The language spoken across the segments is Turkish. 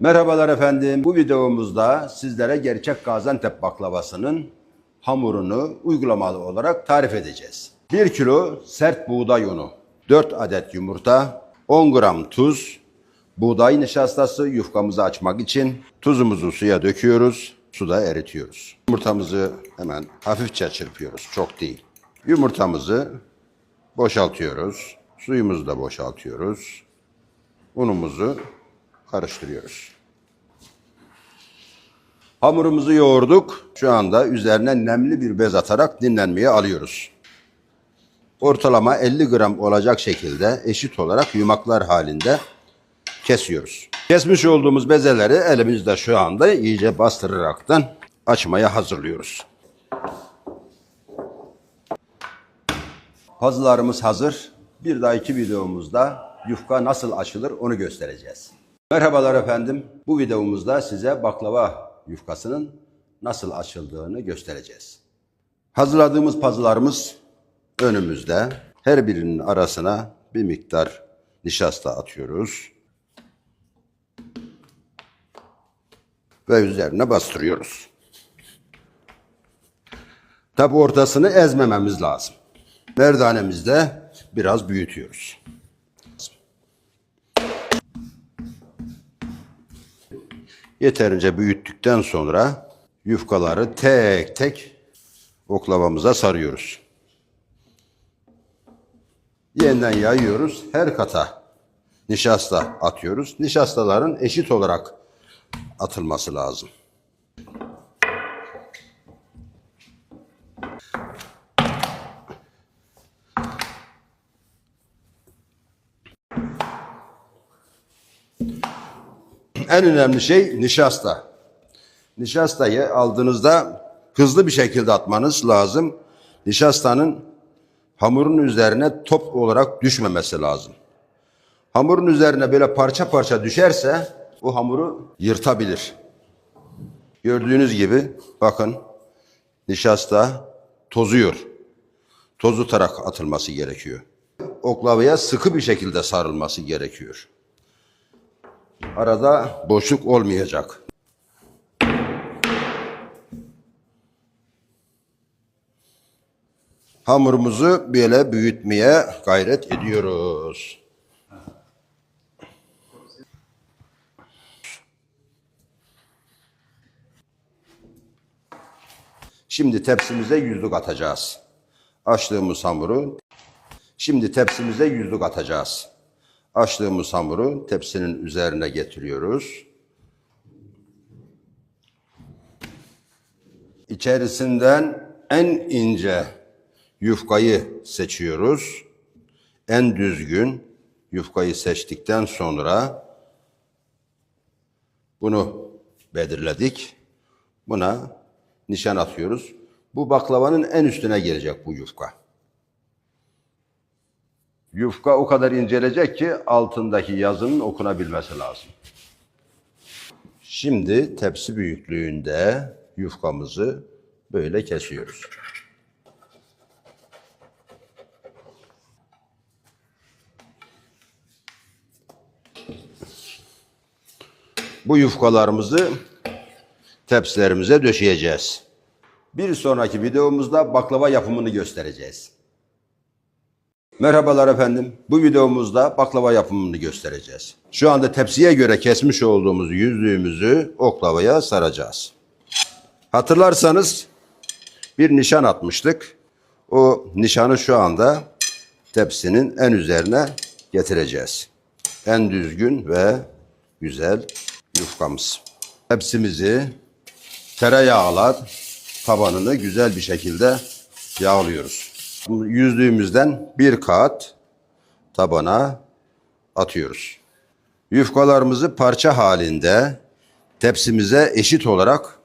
Merhabalar efendim. Bu videomuzda sizlere gerçek Gaziantep baklavasının hamurunu uygulamalı olarak tarif edeceğiz. 1 kilo sert buğday unu, 4 adet yumurta, 10 gram tuz, buğday nişastası yufkamızı açmak için tuzumuzu suya döküyoruz, suda eritiyoruz. Yumurtamızı hemen hafifçe çırpıyoruz, çok değil. Yumurtamızı boşaltıyoruz, suyumuzu da boşaltıyoruz. Unumuzu karıştırıyoruz. Hamurumuzu yoğurduk. Şu anda üzerine nemli bir bez atarak dinlenmeye alıyoruz. Ortalama 50 gram olacak şekilde eşit olarak yumaklar halinde kesiyoruz. Kesmiş olduğumuz bezeleri elimizde şu anda iyice bastıraraktan açmaya hazırlıyoruz. Puzzle'larımız hazır. Bir dahaki videomuzda yufka nasıl açılır onu göstereceğiz. Merhabalar efendim. Bu videomuzda size baklava yufkasının nasıl açıldığını göstereceğiz. Hazırladığımız puzzle'larımız önümüzde. Her birinin arasına bir miktar nişasta atıyoruz. Ve üzerine bastırıyoruz. Tabi ortasını ezmememiz lazım. Merdanemizde biraz büyütüyoruz. Yeterince büyüttükten sonra yufkaları tek tek oklavamıza sarıyoruz. Yeniden yayıyoruz. Her kata nişasta atıyoruz. Nişastaların eşit olarak atılması lazım. En önemli şey nişasta. Nişastayı aldığınızda hızlı bir şekilde atmanız lazım. Nişastanın hamurun üzerine top olarak düşmemesi lazım. Hamurun üzerine böyle parça parça düşerse o hamuru yırtabilir. Gördüğünüz gibi bakın nişasta tozuyor. Tozutarak atılması gerekiyor. Oklavaya sıkı bir şekilde sarılması gerekiyor. Arada boşluk olmayacak. Hamurumuzu böyle büyütmeye gayret ediyoruz. Şimdi tepsimize yüzlük atacağız. Açtığımız hamuru şimdi tepsimize yüzlük atacağız. Açtığımız hamuru tepsinin üzerine getiriyoruz. İçerisinden en ince yufkayı seçiyoruz. En düzgün yufkayı seçtikten sonra bunu belirledik. Buna nişan atıyoruz. Bu baklavanın en üstüne gelecek bu yufka. Yufka o kadar incelecek ki altındaki yazının okunabilmesi lazım. Şimdi tepsi büyüklüğünde yufkamızı böyle kesiyoruz. Bu yufkalarımızı tepsilerimize döşeyeceğiz. Bir sonraki videomuzda baklava yapımını göstereceğiz. Merhabalar efendim. Bu videomuzda baklava yapımını göstereceğiz. Şu anda tepsiye göre kesmiş olduğumuz yüzüğümüzü oklavaya saracağız. Hatırlarsanız bir nişan atmıştık. O nişanı şu anda tepsinin en üzerine getireceğiz. En düzgün ve güzel yufkamız. Tepsimizi tereyağla tabanını güzel bir şekilde yağlıyoruz. Yüzlüğümüzden bir kat tabana atıyoruz. Yufkalarımızı parça halinde tepsimize eşit olarak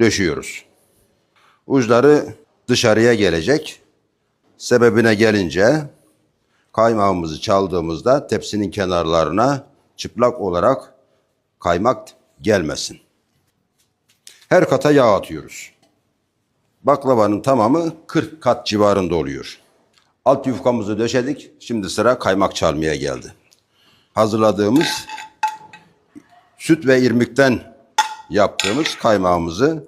döşüyoruz. Uçları dışarıya gelecek. Sebebine gelince kaymağımızı çaldığımızda tepsinin kenarlarına çıplak olarak kaymak gelmesin. Her kata yağ atıyoruz. Baklavanın tamamı 40 kat civarında oluyor. Alt yufkamızı döşedik. Şimdi sıra kaymak çalmaya geldi. Hazırladığımız süt ve irmikten yaptığımız kaymağımızı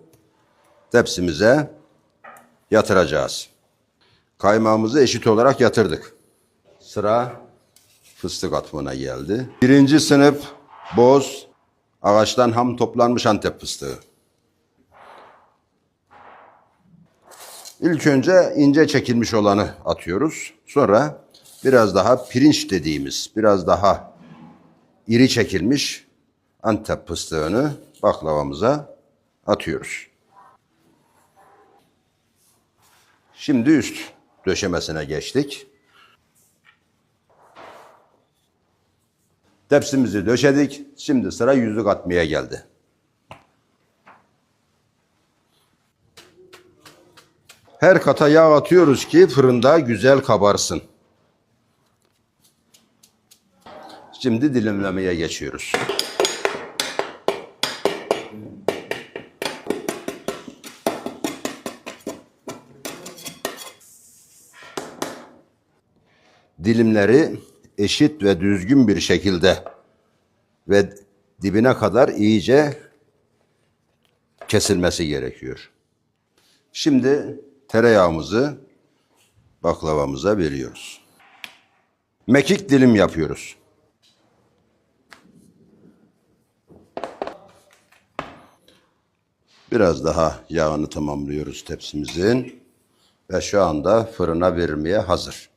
tepsimize yatıracağız. Kaymağımızı eşit olarak yatırdık. Sıra fıstık atımına geldi. Birinci sınıf boz ağaçtan ham toplanmış Antep fıstığı. İlk önce ince çekilmiş olanı atıyoruz. Sonra biraz daha pirinç dediğimiz, biraz daha iri çekilmiş Antep fıstığını baklavamıza atıyoruz. Şimdi üst döşemesine geçtik. Tepsimizi döşedik. Şimdi sıra yüzlük atmaya geldi. Her kata yağ atıyoruz ki fırında güzel kabarsın. Şimdi dilimlemeye geçiyoruz. Dilimleri eşit ve düzgün bir şekilde ve dibine kadar iyice kesilmesi gerekiyor. Şimdi tereyağımızı baklavamıza veriyoruz. Mekik dilim yapıyoruz. Biraz daha yağını tamamlıyoruz tepsimizin ve şu anda fırına vermeye hazır.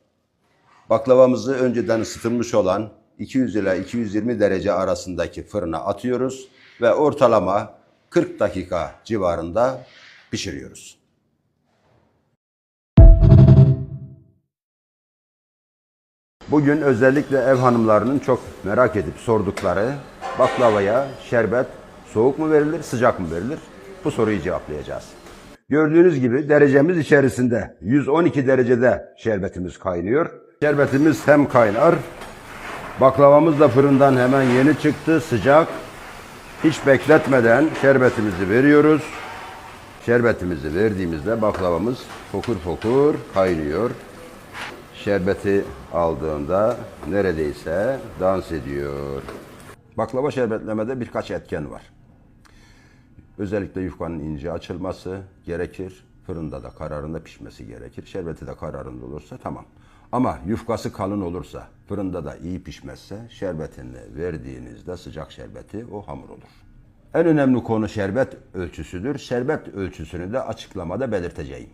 Baklavamızı önceden ısıtılmış olan 200 ile 220 derece arasındaki fırına atıyoruz ve ortalama 40 dakika civarında pişiriyoruz. Bugün özellikle ev hanımlarının çok merak edip sordukları baklavaya şerbet soğuk mu verilir, sıcak mı verilir? Bu soruyu cevaplayacağız. Gördüğünüz gibi derecemiz içerisinde 112 derecede şerbetimiz kaynıyor. Şerbetimiz hem kaynar, baklavamız da fırından hemen yeni çıktı, sıcak. Hiç bekletmeden şerbetimizi veriyoruz. Şerbetimizi verdiğimizde baklavamız fokur fokur kaynıyor. Şerbeti aldığında neredeyse dans ediyor. Baklava şerbetlemede birkaç etken var. Özellikle yufkanın ince açılması gerekir. Fırında da kararında pişmesi gerekir. Şerbeti de kararında olursa tamam. Ama yufkası kalın olursa, fırında da iyi pişmezse şerbetini verdiğinizde sıcak şerbeti o hamur olur. En önemli konu şerbet ölçüsüdür. Şerbet ölçüsünü de açıklamada belirteceğim.